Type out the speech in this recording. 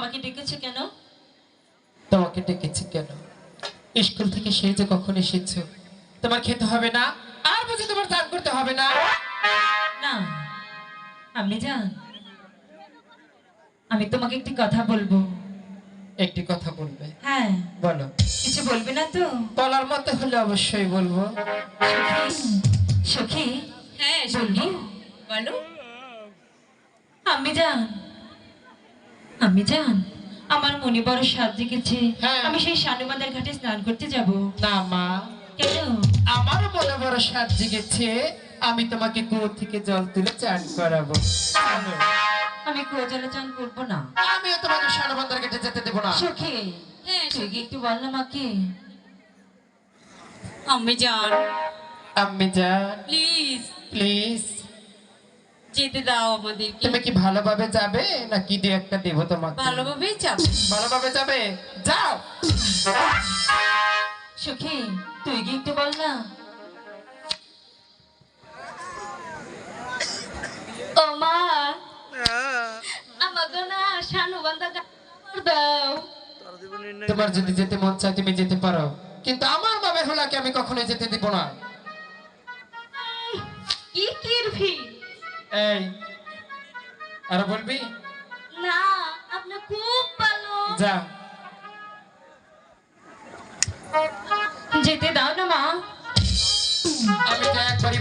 আমাকে ডেকেছো কেন? তোমাকে ডেকেছি কেন? স্কুল থেকে সেই যে কখন এসেছ তোমার খেতে হবে না? আর বুঝি তোমার দান করতে হবে না? না আমি জান আমি তোমাকে একটি কথা বলব। একটি কথা বলবে? হ্যাঁ। বলো। কিছু বলবে না তো? বলার মতো হলে অবশ্যই বলব। সখী সখী। হ্যাঁ বলব বলো। আমি জান আমি জান আমার মনে বড় সাত জেগেছে। হ্যাঁ। আমি সেই শানুমাদের ঘাটে স্নান করতে যাব। না মা। কেন? আমার মনে বড় সাত জেগেছে। আমি তোমাকে কুয়ো থেকে জল তুলে চান করাবো। আমি কুয়ো জলে চান করব না। আমিও তোমাকে সানবন্দর গেটে যেতে দেবো না। সখী? হ্যাঁ কি একটু বল না মাকে। আমি জান আমি জান প্লিজ। প্লিজ। যেতে দাও আমাদেরকে। তুমি কি ভালোভাবে যাবে নাকি একটা দেবো তোমাকে? ভালোভাবেই যাব। ভালোভাবে যাবে? যাও! সখী তুই কি একটু বল না? ও মা আমাকে না শানু বান্ধা দাও। তোমার যদি যেতে মন চায় তুমি যেতে পারো। কিন্তু আমার বাবার হোলাকে আমি কখনোই যেতে দিব না। কি কিরভি এই আর বলবি? না আপনি খুব ভালো। যা। যেতে দাও না মা। আমি তো একবারই